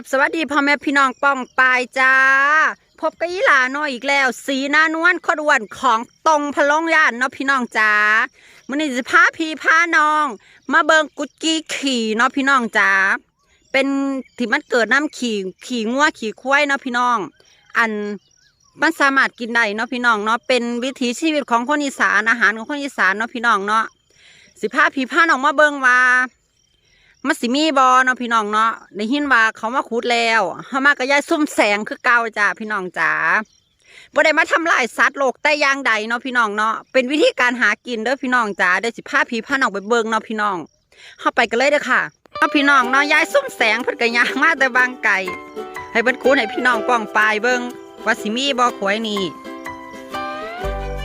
กับสวัสดีพ่อแม่พี่น้องป้องปายจ้า พบกับอีหลาน้อยอีกแล้ว สีหน้านวลขดวนของตรงพะลงย่านเนาะพี่น้องจ้ามันนี้จะพาพี่พาน้อง มาเบิงกุดกี้ขี่เนาะพี่น้องจ้าเป็นที่มันเกิดน้ำขี่ขี่งัวขี่ควายเนาะพี่น้อง อันมันสามารถกินได้เนาะพี่น้องเนาะเป็นวิถีชีวิตของคนอีสานอาหารของคนอีสานเนาะพี่น้องเนาะสิพาพี่พาน้องมาเบิงว่า มันสิมีบอเนาะพี่น้องเนาะได้ยินว่าเขามาขุดแล้วเฮามาก็ยายซุ่มแสงคือเก่าจ้าพี่น้องจ๋าบ่ได้มาทำลายสัตว์โลกแต่อย่างใดเนาะพี่น้องเนาะเป็นวิธีการหากินเด้อพี่น้องจ๋าเดี๋ยวสิพาพี่พาน้องไปเบิ่งเนาะพี่น้องเฮาไปกันเลยเด้อค่ะเนาะพี่น้องเนาะยายซุ่มแสงเพิ่นก็ย่างมาแต่บางไก่ให้เพิ่นขุดให้พี่น้องป้องปายเบิ่งว่าสิมีบ่ขวยนี่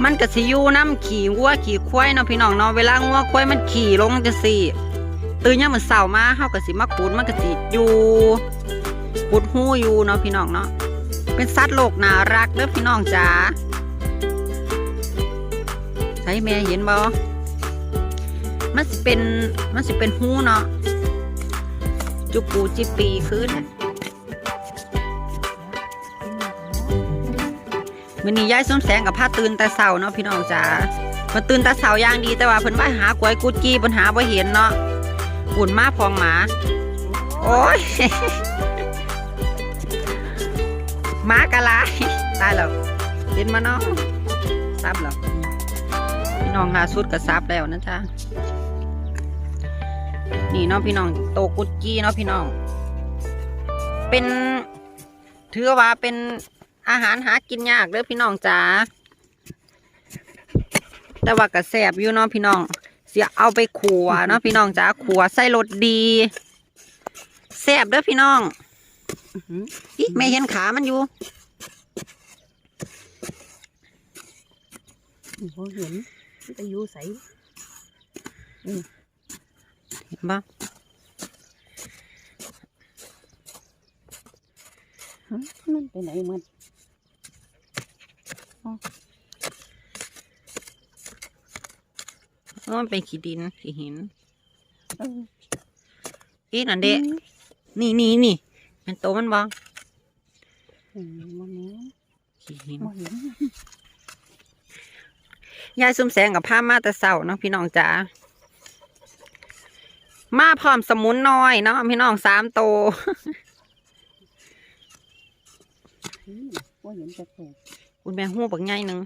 มันก็สิอยู่น้ำขี่วัวขี่ควายเนาะพี่น้องเนาะเวลางัวควายมันขี่ลงจังซี่ ตื่นยามมื้อเช้ามาเฮาก็สิมาขุดมันก็สิอยู่ขุดหู้อยู่เนาะพี่น้องเนาะเป็นสัตว์โลกน่ารักเด้อพี่น้องจ๋าใช่แม่เห็นบ่มันสิเป็นมันสิเป็นหู้เนาะจุปูจิปีคือนะมื้อนี้ยายส้มแสงกับพาตื่นแต่เช้าเนาะพี่น้องจ๋ามาตื่นแต่เช้าอย่างดีแต่ว่าเพิ่นว่าหากล้วยกุดกี้เพิ่นหาบ่เห็นเนาะ หุ่นมาพองหมา โอ้ยหมากะลายตายแล้วเห็นมาเนาะซับแล้วพี่น้องหาสุดกับซับแล้วนะจ๊ะนี่เนาะพี่น้องโตกุดกี้เนาะพี่น้อง เป็นถือว่าเป็นอาหารหากินยากเด้อพี่น้องจ๋าแต่ว่ากระแสบอยู่เนาะพี่น้อง เสียเอาไปขัวเนาะพี่น้องจ้าขัวใส่รสดีแซ่บเด้อพี่น้องอื้อหืออีไม่เห็นขามันอยู่บ่เห็นมันจะอยู่ใสเห็นปะฮะมันไปไหนหมัน โอ้ มันเป็นขี้ดินขี้หินอีนั่นเด็นี่นี่นี่เป็นโตมันบ่อืมบ่แม่นขี้หินห็นยายซุ่มแสงกับผ้ามาแต่เสาเนาะพี่น้องจ๋ามาพร้อมสมุนน้อยเนาะพี่น้องสามโตอืมบ่เห็นจะโตคุณแม่หูบักใหญ่หนึ่ง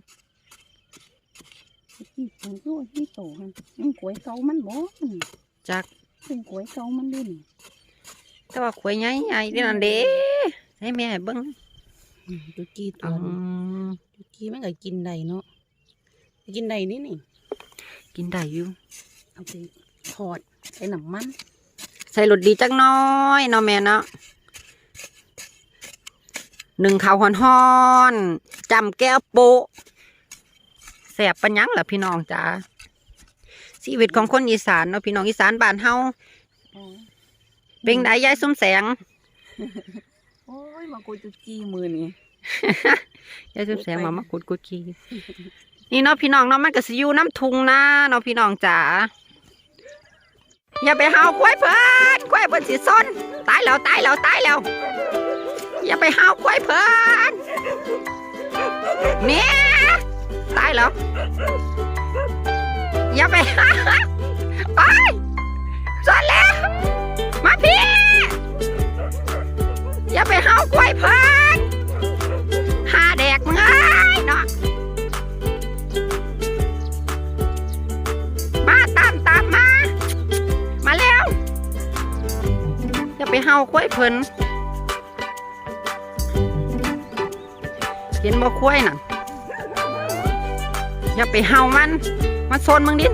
ที่ผมก็ว่าที่โตมันมันกล้วยเก่ามันบ่จักเป็นกล้วยเก่ามันด้วยนี่แต่ว่าขวยใหญ่ใหญ่ที่นั่นเด้ให้แม่เบิ้งอืมตุกี้ตัวมตุกี้มันก็กินได้เนาะกินได้นี่นี่กินได้อยู่เอาไปทอดใส่น้ำมัน ใส่รสดีจักน้อยเนาะแม่เนาะหนึ่งข้าวฮ้อนๆจำแก้วโปะ แสบปัญญังล่ะพี่น้องจ้าชีวิตของคนอีสานเนาะพี่น้องอีสานบ้านเฮาอ๋อเป็นไดยายส้มแสง โอ้ยมากูตุกี้มือนี่ยายส้มแสงมามาขุดกุดขี้นี่เนาะพี่น้องเนาะมันก็สิอยู่น้ำทุงนะเนาะพี่น้องจ๋าอย่าไปเฮาควายเพิ่นควายเพิ่นสิซนตายแล้วตายแล้วตายแล้วอย่าไปเฮาควายเพิ่นเมีย ตายแล้วอย่าไปหาโอ้ยซนแล้ว มาพี่ อย่าไปเฮาควยเพิ่นหาแดกมึงเอ้เนาะมาตามตามมา มาแล้ว อย่าไปเฮาควยเพิ่นเห็นบ่ควยน่ะ อย่าไปเฮามันมันโซนมึงดิน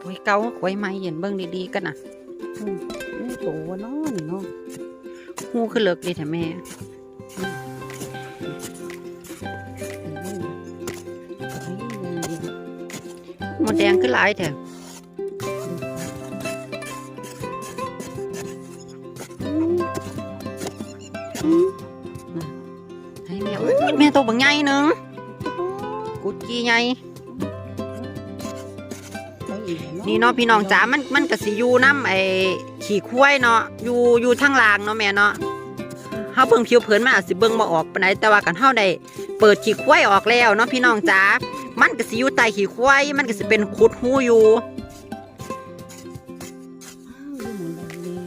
ควายเก่าควายใหม่เห็นเบิ่งดีๆกันน่ะ หูคือเลิกดีแท้แม่มหมดแดงขึ้นหลายแถวอืมอืมให้แม่แม่โตบางใหนึงกุดกี้ไปอีกแล้วนี่เนาะพี่น้องจ๋ามันมันก็สิอยู่น้ำไอ้ขี้ควายเนาะอยู่อยู่ทางลางเนาะแม่เนาะ เฮาเบิ่งผิวเผินมันอาจสิเบิ่งบ่ออกปานใดแต่ว่ากันเฮาได้เปิดขี้ควายออกแล้วเนาะพี่น้องจ๋ามันก็สิอยู่ใต้ขี้ควายมันก็สิเป็นขุดหูอยู่อ้าวอยู่หมุนแบบนี้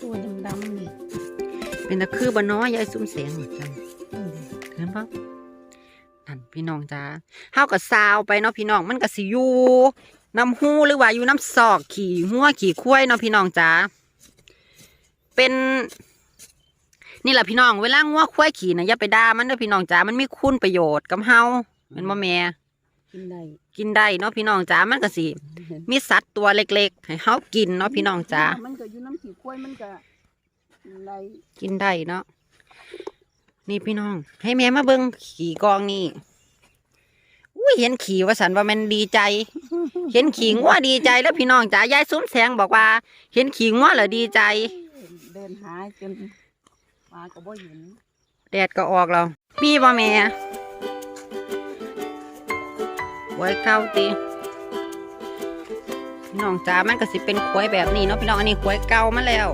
ตัวดำๆนี่เป็นตะคือบ่น้อยยายซุ่มแสงจังอืมเห็นปะนั่นพี่น้องจ๋าเฮาก็ซาวไปเนาะพี่น้องมันก็สิอยู่น้ำหูหรือว่าอยู่น้ำซอกขี่หัวขี่ควายเนาะพี่น้องจ๋าเป็น นี่แหละพี่น้องเวลางัวควายขี่นะอย่าไปด่ามันเด้อพี่น้องจ๋ามันมีคุณประโยชน์กับเฮาแมันบ่แม่กินได้กินได้เนาะพี่น้องจ๋ามันก็สิมีสัตว์ตัวเล็กๆให้เฮากินเนาะพี่น้องจ๋ามันก็อยู่น้ำขี้กล้วยมันก็ไหลกินได้เนาะนี่พี่น้อง ให้แม่มาเบิ่งขี่กองนี่อุ้ยเห็นขี่ว่าสันว่ามันดีใจ เห็นขี่งัวดีใจแล้วพี่น้องจ๋ายายซุ้มแสงบอกว่า เห็นขี่งัวแล้วดีใจ เดินหาจน มาก็บ่เห็นแดดก็ออกแล้วมีบ่แม่ไว้เก้าตีน้องจ๋ามันก็สิเป็นควายแบบนี้เนาะพี่น้องอันนี้ควายเก่ามาแล้ว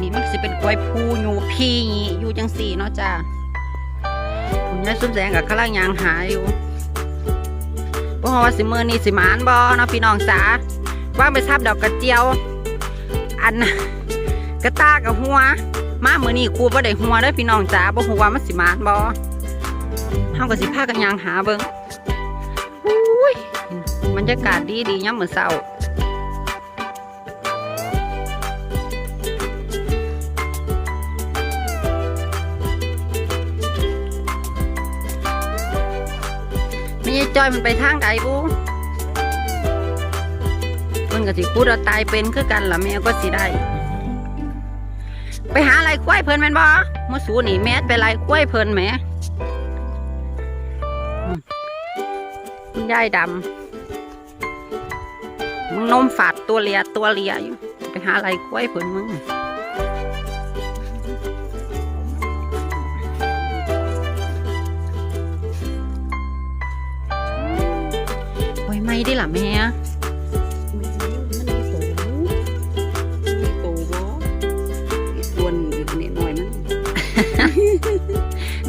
นี่มันก็สิเป็นควายผูอยู่พี่อยู่จังสี่เนาะจ้าคุณยายซุ้มแสงกับข้าล่างยางหาอยู่บ่ฮู้ว่าสิมือนี่สิมานบ่เนาะพี่น้องจ๋าว่างไปทับดอกกระเจียว อันกระตากับหัว มาเมื้อนี้ครูบ่ได้หัวเด้อพี่น้องจ๋าบ่ฮู้ว่ามันสิมานบ่เฮาก็สิพากันย่างหาเบิ่งอุ้ยบรรยากาศดีดียามมื้อเช้าม่ยายจ้อยมันไปทางใดบุเพิ่นก็สิพูดว่าตายเป็นคือกันล่ะแม่ก็สิได้ ไปหาอะไรกล้วยเพิ่นแม่นบ่มื่อสูนี่แม่ไปไล่กล้วยเพิ่นแมอืมคุณยายดำมึงนมฝาดตัวเลียตัวเลียอยู่ ไปหาอะไรกล้วยเพิ่นมึงโอ้ไม่ได้ล่ะแม่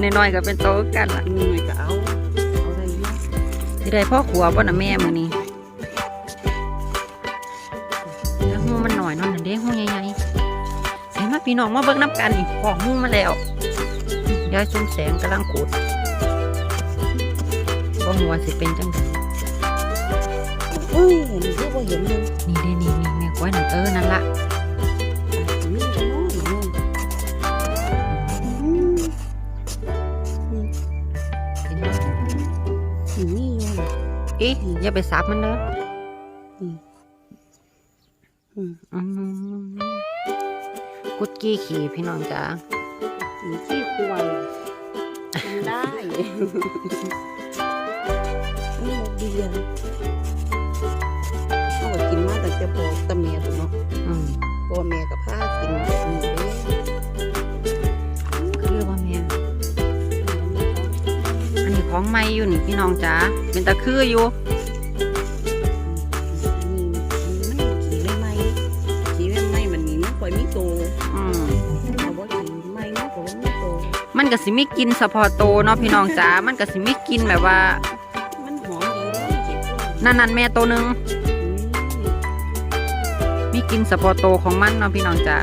นน้อยๆก็เป็นโตกันล่ะหน่อยก็เอาเอาได้อยู่สิได้พ่อขัวบ่น่ะแม่มื้อนี้แล้วหูมันหน่อยเนาะนั่นเด้หูใหญ่ๆใส่มาพี่น้องมาเบิ่งน้ำกันนี่พอกหูมาแล้วยายซุ่มแสงกำลังขูดบ่หัวาสิเป็นจังไดเอ้ยเห็นคือบ่เห็นเลยนี่เด้นี่นี่แม่กล้วยนั่นเออนั่นละ อีอย่าไปซับมันเด้อกุดกี้ขี่พี่น้องจ๋าขี้ควายกินได้นี่บ่เบียร์เอาก็กินมาแต่พอตะเมียพุ่นเนาะพอแม่กับพากินแบบนี้ ของใหม่อยู่นี่พี่น้องจ๋าเป็นตะคืออยู่นี่มันขี่ไม่ไหมขี่ไม่ไหมมันนี่มันค่อยมีโตอืมเอาบ่ขี่ไหมมันก็บ่มีโตมันก็สิไม่กินเฉพาะโตเนาะพี่น้องจ๋า มันก็สิไม่กินแบบว่า มันหอมดีเลยเจ็บตัวนั่นนั่นแม่ตัวหนึงมีกินเฉพาะโตของมันเนาะพี่น้องจ๋า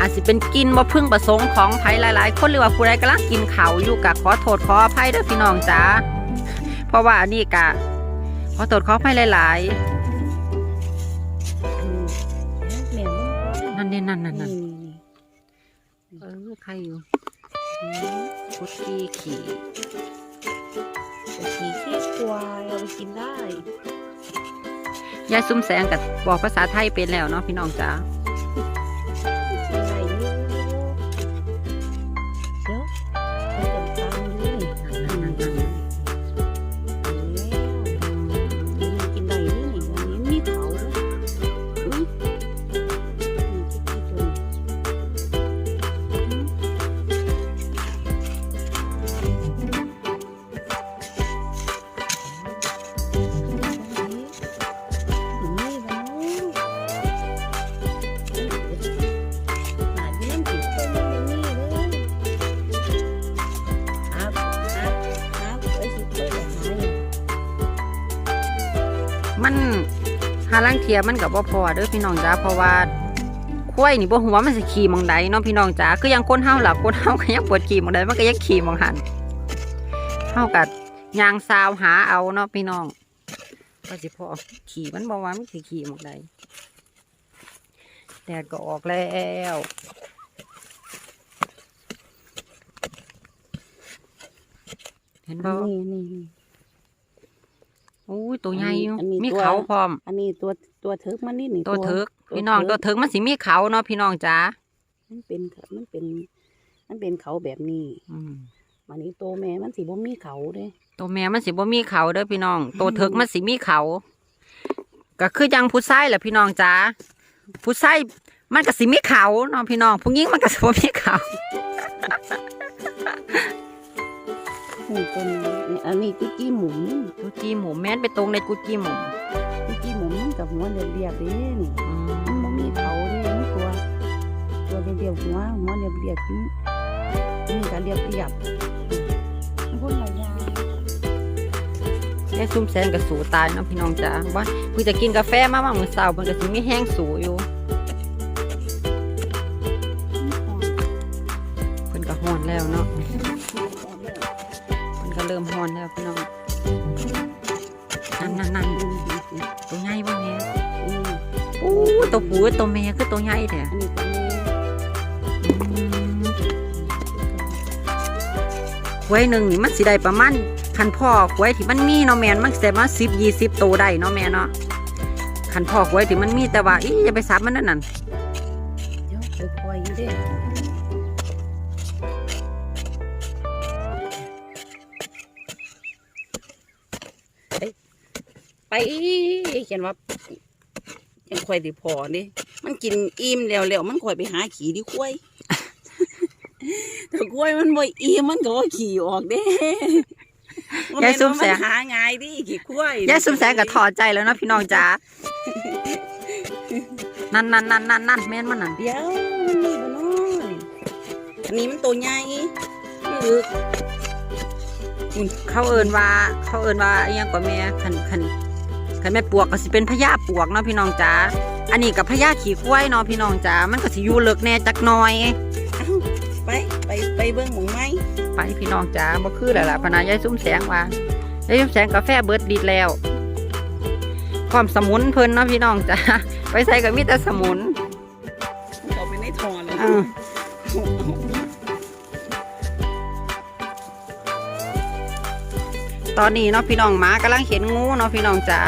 อาจสิเป็นกินบ่พึ่งประสงค์ของไผหลาย ๆ คนหรือว่าผู้ใดกำลังกินเขาวอยู่กะขอโทษขออภัยเด้อพี่น้องจ๋าเพราะว่าอันนี้กะขอโทษขออภัยหลายๆนั่นเด่นั่นนั่นนั่นเออใครอยู่พุดกี้ขี่ขี่ขี้ควายเอาไปกินได้ยายซุ้มแสงกับบอกภาษาไทยเป็นแล้วเนาะพี่น้องจ๋า หาลังเทียมันกับบ่พอเด้อพี่น้องจ้าเพราะว่าควายนี่บ่หัวมันสิขี่มองใดเนาะพี่น้องจ้าคือยังคนเฮาล่ะคนเฮาก็ยังปวดขี่มองใดมันก็ยังขี่มองหันเฮากับยางซาวหาเอาเนาะพี่น้องก็สิพอขี่มันบ่ว่ามันสิขี่มองใดแดดก็ออกแล้วเห็นบ่นี่นี่ อุ้ยตัวใหญ่อยู่อันนี้มีตัว เขาพร้อม อันนี้ตัวตัวเทิกมันนี่นี่ตัวเถิกตัวพี่น้องเทิตัวเถิกมันสิมีเขาเนาะพี่น้องจ้ามันเป็นมันเป็น มันเป็นเขาแบบนี้อืมมันนี้ตัวแม่มันสิบ่มีเขาเด้ ตัวแม่มันสิบ่มีเขาเด้อพี่น้อง ตัวเถิกมันสิมีเขา ก็คือยังผู้ชายแหละพี่น้องจ้าผู้ชายมันก็สิมีเขาเนาะพี่น้องผู้หญิงมันก็สิบ่มีเขา นี่ตัวนี้อันนี้กุจี้หมุนนี่กุจีหมูแม่นไปตรงในกุจีหมูกุจี้หมุนมันกับหัวเรียบๆเด้นี่มันมีเขาเด้มันตัวตัวเรียบๆหัวหัวเรียบๆนี่นี่ก็เรียบๆมันคนละอย่างแค่ซุ่มแซงกับสูตายเนาะพี่น้องจ้าว่ากูจะกินกาแฟมาว่ามื้อเช้ามันก็สิมีแห้งสูอยู่ อู้ตัวผู้ตัวแม่คือตัวใหญ่แท้อันนี้ตัวนี้หวยหนึ่งนี่มันสิได้ประมาณคันพ่อหวยที่มันมีเนาะแม่นมันสิได้มาสิบยี่สิบตัวได้เนาะแม่เนาะคันพ่อหวยที่มันมีแต่ว่าอีอย่าไปซับมันนั่นนั่นเดี๋ยวไปคอยอยู่เด้ไปไปเขียนว่า ยังคอยดิพอนี่มันกินอิ่มแล้วแล้วมันคอยไปหาขี่ที่ควายแต่ควายมันบ่อิ่มมันก็บ่ขี่ออกเด้ยายซุ่มแสงนหาง่ายดิขี่ควายยายซุ่มแสงก็ถอดใจแล้วเนาะพี่น้องจ้านั่นนั่นนั่นนั่นนั่นแม่นมันนั่นเดี๋ยวมันมีบ่น้อยอันนี้มันตัวใหญ่มันลึกเขาเอินว่า เขาเอินว่าอหยังกว่าแม่คันคัน คันแม่ปวกก็สิเป็นพญาปวกเนาะพี่น้องจ้าอันนี้กับพญาขี่ควายเนาะพี่น้องจ้ามันก็สิอยู่เลิกแน่จักหน่อยไปไปไปเบิ่งหมองไม้ไปพี่น้องจ้าบ่คือแล้วล่ะพนายายซุ้มแสงว่ายายซุ้มแสงกาแฟเบิดดีดแล้วความสมุนเพิ่นเนาะพี่น้องจ้าไปใส่กับมีแต่สมุนมันเข้าไปในท่อเลยเออตอนนี้เนาะพี่น้องหมากำลังเห็นงูเนาะพี่น้องจ้า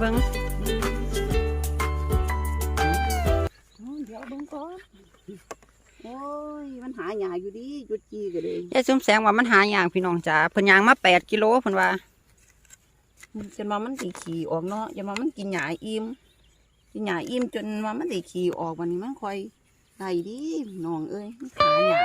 เขาไปเบิ่งเดี๋ยวเบิ่งก่อนโอ้ยมันหาหยาอยู่ดิจุดจีก็เลยยายซุ้มแสงว่ามันหาอย่างพี่น้องจ้าเพิ่นย่างมาแปดกิโลเพิ่นว่าจนว่ามันสิขี่ออกเนาะจนว่ามันกินหยาอิ่มกินหยาอิ่มจนว่ามันสิขี่ออกวันนี้มันค่อยได้ดิน้องเอ้ยมันขาหยา